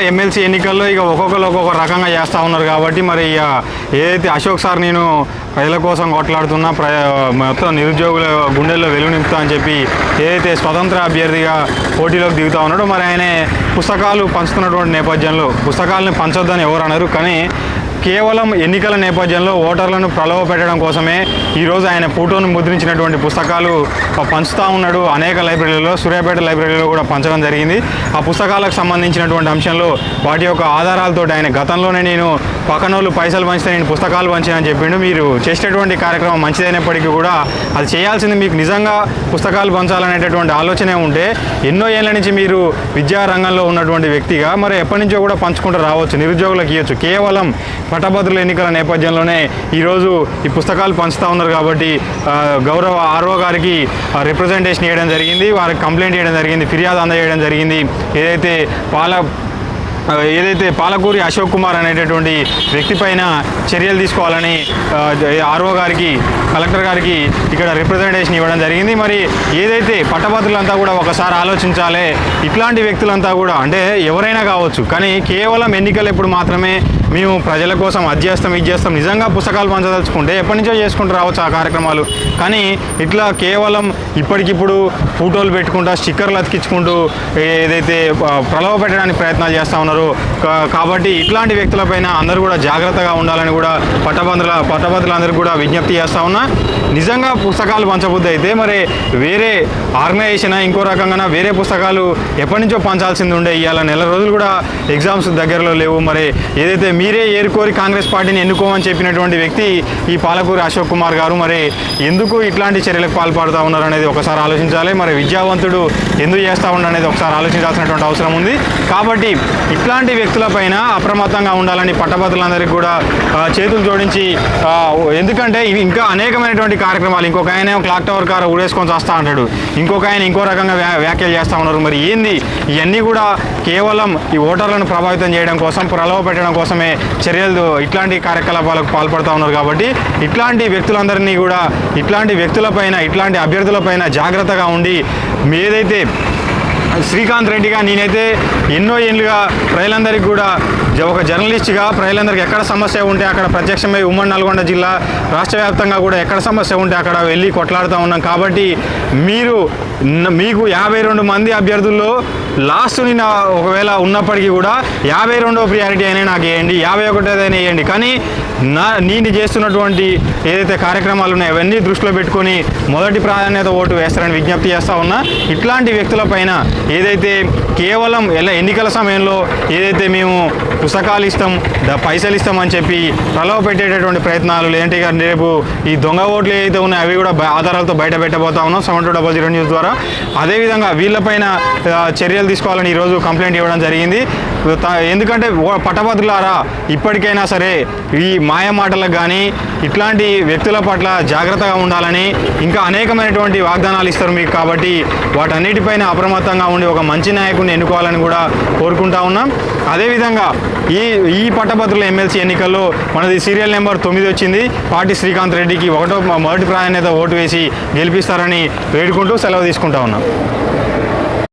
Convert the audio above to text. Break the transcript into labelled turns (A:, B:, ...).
A: MLC ఎన్నికల్లో ఇక ఒక్కొక్కరు ఒక్కొక్క రకంగా చేస్తూ ఉన్నారు కాబట్టి మరి ఇక ఏదైతే అశోక్ సార్ నేను ప్రజల కోసం కొట్లాడుతున్నా ప్ర మొత్తం నిరుద్యోగుల గుండెల్లో వెలుగు నింపుతా అని చెప్పి ఏదైతే స్వతంత్ర అభ్యర్థిగా పోటీలోకి దిగుతా ఉన్నాడో మరి ఆయన పుస్తకాలు పంచుతున్నటువంటి నేపథ్యంలో పుస్తకాలను పంచొద్దని ఎవరు అన్నారు కానీ కేవలం ఎన్నికల నేపథ్యంలో ఓటర్లను ప్రలోభ పెట్టడం కోసమే ఈరోజు ఆయన ఫోటోను ముద్రించినటువంటి పుస్తకాలు పంచుతూ ఉన్నాడు. అనేక లైబ్రరీలలో సూర్యాపేట లైబ్రరీలో కూడా పంచడం జరిగింది. ఆ పుస్తకాలకు సంబంధించినటువంటి అంశంలో వాటి యొక్క ఆధారాలతో ఆయన గతంలోనే నేను పక్కనోళ్ళు పైసలు పంచితే నేను పుస్తకాలు పంచానని చెప్పిండు. మీరు చేసేటటువంటి కార్యక్రమం మంచిదైనప్పటికీ కూడా అది చేయాల్సింది మీకు నిజంగా పుస్తకాలు పంచాలనేటటువంటి ఆలోచనే ఉంటే ఎన్నో ఏళ్ళ నుంచి మీరు విద్యారంగంలో ఉన్నటువంటి వ్యక్తిగా మరి ఎప్పటి నుంచో కూడా పంచుకుంటూ రావచ్చు నిరుద్యోగులకు ఇవ్వచ్చు. కేవలం పట్టభద్రుల ఎన్నికల నేపథ్యంలోనే ఈరోజు ఈ పుస్తకాలు పంచుతూ ఉన్నారు కాబట్టి గౌరవ ఆర్ఓ గారికి రిప్రజెంటేషన్ చేయడం జరిగింది వారికి కంప్లైంట్ చేయడం జరిగింది ఫిర్యాదు అందజేయడం జరిగింది. ఏదైతే పాల ఏదైతే పాలకూరి అశోక్ కుమార్ అనేటటువంటి వ్యక్తి పైన చర్యలు తీసుకోవాలని ఆర్ఓ గారికి కలెక్టర్ గారికి ఇక్కడ రిప్రజెంటేషన్ ఇవ్వడం జరిగింది. మరి ఏదైతే పట్టభద్రులంతా కూడా ఒకసారి ఆలోచించాలి ఇట్లాంటి వ్యక్తులంతా కూడా అంటే ఎవరైనా కావచ్చు కానీ కేవలం ఎన్నికలు ఎప్పుడు మాత్రమే మేము ప్రజల కోసం అది చేస్తాం ఇది చేస్తాం నిజంగా పుస్తకాలు పంచదలుచుకుంటే ఎప్పటి నుంచో చేసుకుంటూ రావచ్చు ఆ కార్యక్రమాలు. కానీ ఇట్లా కేవలం ఇప్పటికిప్పుడు ఫోటోలు పెట్టుకుంటా స్టిక్కర్లు అతికించుకుంటూ ఏదైతే ఆ, ప్రలోభ పెట్టడానికి ప్రయత్నాలు చేస్తూ ఉన్నారో కా- కాబట్టి ఇట్లాంటి వ్యక్తులపైన అందరూ కూడా జాగ్రత్తగా ఉండాలని కూడా పట్టభద్రుల పట్టభద్రులందరికీ కూడా విజ్ఞప్తి చేస్తా ఉన్నా. నిజంగా పుస్తకాలు పంచబుద్ధి అయితే మరి వేరే ఆర్గనైజేషన్ ఇంకో రకంగా వేరే పుస్తకాలు ఎప్పటి నుంచో పంచాల్సింది ఉండే ఇవాళ నెల రోజులు కూడా ఎగ్జామ్స్ దగ్గరలో లేవు. మరి ఏదైతే మీ మీరే ఏరుకోరి కాంగ్రెస్ పార్టీని ఎన్నుకోమని చెప్పినటువంటి వ్యక్తి ఈ పాలకూరి అశోక్ కుమార్ గారు. మరి ఎందుకు ఇట్లాంటి చర్యలకు పాల్పడుతూ ఉన్నారు అనేది ఒకసారి ఆలోచించాలి. మరి విద్యావంతుడు ఎందుకు చేస్తూ ఉన్నాడు అనేది ఒకసారి ఆలోచించాల్సినటువంటి అవసరం ఉంది. కాబట్టి ఇట్లాంటి వ్యక్తులపైన అప్రమత్తంగా ఉండాలని పట్టభద్రులందరికీ కూడా చేతులు జోడించి ఎందుకంటే ఇంకా అనేకమైనటువంటి కార్యక్రమాలు. ఇంకొక ఆయన క్లాక్ టవర్ కార్ ఊడేసుకొని వస్తా అంటాడు. ఇంకొక ఆయన ఇంకో రకంగా వ్యా- వ్యాఖ్యలు చేస్తూ ఉన్నారు. మరి ఏంది? ఇవన్నీ కూడా కేవలం ఈ ఓటర్లను ప్రభావితం చేయడం కోసం ప్రలోభ పెట్టడం కోసమే చర్యలు ఇట్లాంటి కార్యకలాపాలకు పాల్పడుతూ ఉన్నారు కాబట్టి ఇట్లాంటి వ్యక్తులందరినీ కూడా ఇట్లాంటి వ్యక్తులపైన ఇట్లాంటి అభ్యర్థులపైన జాగ్రత్తగా ఉండి ఏదైతే శ్రీకాంత్ రెడ్డిగా నేనైతే ఎన్నో ఏళ్ళుగా ప్రజలందరికీ కూడా జ- ఒక జర్నలిస్ట్గా ప్రజలందరికీ ఎక్కడ సమస్య ఉంటే అక్కడ ప్రత్యక్షమై ఉమ్మడి నల్గొండ జిల్లా రాష్ట్ర వ్యాప్తంగా కూడా ఎక్కడ సమస్య ఉంటే అక్కడ వెళ్ళి కొట్లాడుతూ ఉన్నాం. కాబట్టి మీరు మీకు యాభై రెండు మంది అభ్యర్థుల్లో లాస్ట్ నిన్న ఒకవేళ ఉన్నప్పటికీ కూడా యాభై రెండో ప్రియారిటీ అయినా నాకు వేయండి యాభై ఒకటోదైనా వేయండి. కానీ నా నేను చేస్తున్నటువంటి ఏదైతే కార్యక్రమాలు ఉన్నాయో అవన్నీ దృష్టిలో పెట్టుకొని మొదటి ప్రాధాన్యత ఓటు వేస్తారని విజ్ఞప్తి చేస్తూ ఉన్నా. ఇట్లాంటి వ్యక్తులపైన ఏదైతే కేవలం ఎలా ఎన్నికల సమయంలో ఏదైతే మేము పుస్తకాలు ఇస్తాం ద- పైసలు ఇస్తాం అని చెప్పి ప్రలవ పెట్టేటటువంటి ప్రయత్నాలు లేదంటే ఇక రేపు ఈ దొంగ ఓట్లు ఏదైతే ఉన్నాయో అవి కూడా ఆధారాలతో బయట పెట్టబోతా ఉన్నాం seven two double zero news ద్వారా. అదేవిధంగా వీళ్ళపైన చర్యలు తీసుకోవాలని ఈరోజు కంప్లైంట్ ఇవ్వడం జరిగింది. ఎందుకంటే పట్టభద్రులారా ఇప్పటికైనా సరే ఈ మాయ మాటలకు కానీ ఇట్లాంటి వ్యక్తుల పట్ల జాగ్రత్తగా ఉండాలని ఇంకా అనేకమైనటువంటి వాగ్దానాలు ఇస్తారు మీకు కాబట్టి వాటన్నిటిపైన అప్రమత్తంగా ఉండి ఒక మంచి నాయకుడిని ఎన్నుకోవాలని కూడా కోరుకుంటా ఉన్నాం. అదేవిధంగా ఈ ఈ పట్టభద్రుల ఎమ్మెల్సీ ఎన్నికల్లో మనది సీరియల్ నెంబర్ తొమ్మిది వచ్చింది. పార్టీ శ్రీకాంత్ రెడ్డికి ఒకటో మొదటి ప్రాధాన్యత ఓటు వేసి గెలిపిస్తారని వేడుకుంటూ సెలవు తీసుకుంటా ఉన్నాం.